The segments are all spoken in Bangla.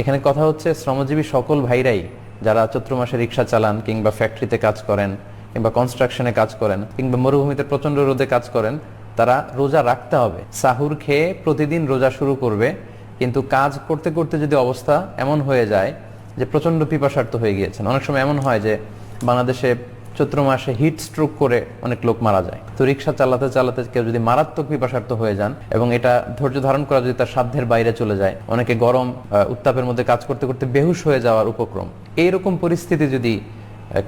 এখানে কথা হচ্ছে শ্রমজীবী সকল ভাইরাই যারা চৈত্র মাসে রিক্সা চালান কিংবা ফ্যাক্টরিতে কাজ করেন কিংবা কনস্ট্রাকশনে কাজ করেন কিংবা মরুভূমিতে প্রচণ্ড রোদে কাজ করেন, তারা রোজা রাখতে হবে। সাহুর খেয়ে প্রতিদিন রোজা শুরু করবে, কিন্তু কাজ করতে করতে যদি অবস্থা এমন হয়ে যায় যে প্রচণ্ড পিপাসার্থ হয়ে গিয়েছেন, অনেক সময় এমন হয় যে বাংলাদেশে চৈত্র মাসে হিট স্ট্রোক করে অনেক লোক মারা যায়। তো রিক্সা চালাতে চালাতে কেউ যদি মারাত্মক পিপাসার্থ হয়ে যান এবং এটা ধৈর্য ধারণ করা যদি তার সাধ্যের বাইরে চলে যায়, অনেকে গরম উত্তাপের মধ্যে কাজ করতে করতে বেহুশ হয়ে যাওয়ার উপক্রম। এইরকম পরিস্থিতি যদি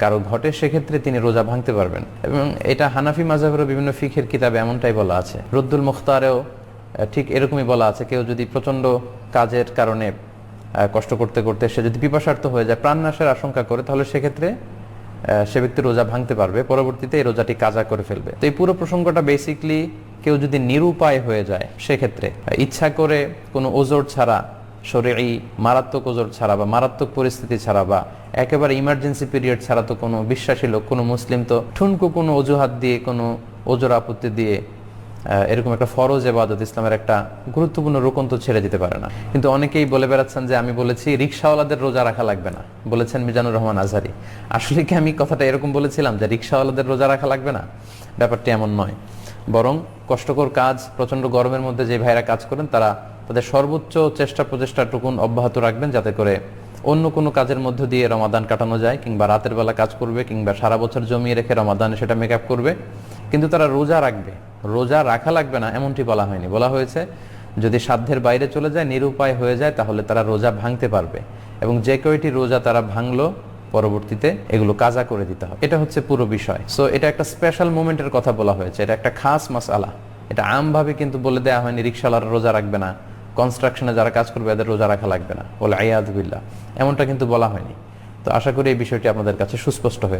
কারও ঘটে, সেক্ষেত্রে তিনি রোজা ভাঙতে পারবেন। এবং এটা হানাফি মাজাবেরও বিভিন্ন ফিখের কিতাবে এমনটাই বলা আছে। রদ্দুল মুখতারেও ঠিক এরকমই বলা আছে, কেউ যদি প্রচণ্ড কাজের কারণে কষ্ট করতে করতে সে যদি পিপাসার্থ হয়ে যায় প্রাণ প্রাণনাশের আশঙ্কা করে, তাহলে সেক্ষেত্রে সে ব্যক্তি রোজা ভাঙতে পারবে, পরবর্তীতে এই রোজাটি কাজা করে ফেলবে। তো এই পুরো প্রসঙ্গটা বেসিকলি কেউ যদি নিরুপায় হয়ে যায়, সেক্ষেত্রে ইচ্ছা করে কোনো ওজোর ছাড়া শরীরই মারাত্মক ওজোর ছাড়া বা মারাত্মক পরিস্থিতি ছাড়া বা একেবারে ইমার্জেন্সি পিরিয়ড ছাড়া তো কোনো বিশ্বাসী লোক, কোনো মুসলিম তো ঠুনকু কোনো অজুহাত দিয়ে, কোনো ওজোর আপত্তি দিয়ে এরকম একটা ফরজ এবাদত ইসলামের একটা গুরুত্বপূর্ণ রোকন তো ছেড়ে দিতে পারে না। কিন্তু অনেকেই বলে বেড়াচ্ছেন যে, আমি বলেছি রিক্সাওয়ালাদের রোজা রাখা লাগবে না। বলেছেন মিজানুর রহমান আজহারি। আসলে কি আমি কথাটা এরকম বলেছিলাম যে রিক্সাওয়ালাদের রোজা রাখা লাগবে না? ব্যাপারটি এমন নয়। বরং কষ্টকর কাজ প্রচণ্ড গরমের মধ্যে যে ভাইরা কাজ করেন, তারা তাদের সর্বোচ্চ চেষ্টা প্রচেষ্টাটুকুন অব্যাহত রাখবেন যাতে করে অন্য কোনো কাজের মধ্য দিয়ে রমাদান কাটানো যায় কিংবা রাতের বেলা কাজ করবে কিংবা সারা বছর জমিয়ে রেখে রমাদানে সেটা মেকআপ করবে। কিন্তু তারা রোজা রাখবে। রোজা রাখা লাগবে না, এমনটি বলা হয়নি। বলা হয়েছে, যদি সাধ্যের বাইরে চলে যায়, নিরুপায় হয়ে যায়, তাহলে তারা রোজা ভাঙতে পারবে। এবং যে কয়টি রোজা তারা ভাঙলো, পরবর্তীতে এগুলো কাজা করে দিতে হবে। এটা হচ্ছে পুরো বিষয়। সো এটা একটা স্পেশাল মোমেন্টের কথা বলা হয়েছে। এটা একটা খাস মাসালা এটা আমভাবে কিন্তু বলে দেওয়া হয়নি রিক্সাওয়ালারা রোজা রাখবে না কনস্ট্রাকশনে যারা কাজ করবে, এদের রোজা রাখা লাগবে না। বলে আয়াদুবিল্লাহ এমনটা কিন্তু বলা হয়নি। তো আশা করি এই বিষয়টি আপনাদের কাছে সুস্পষ্ট হয়ে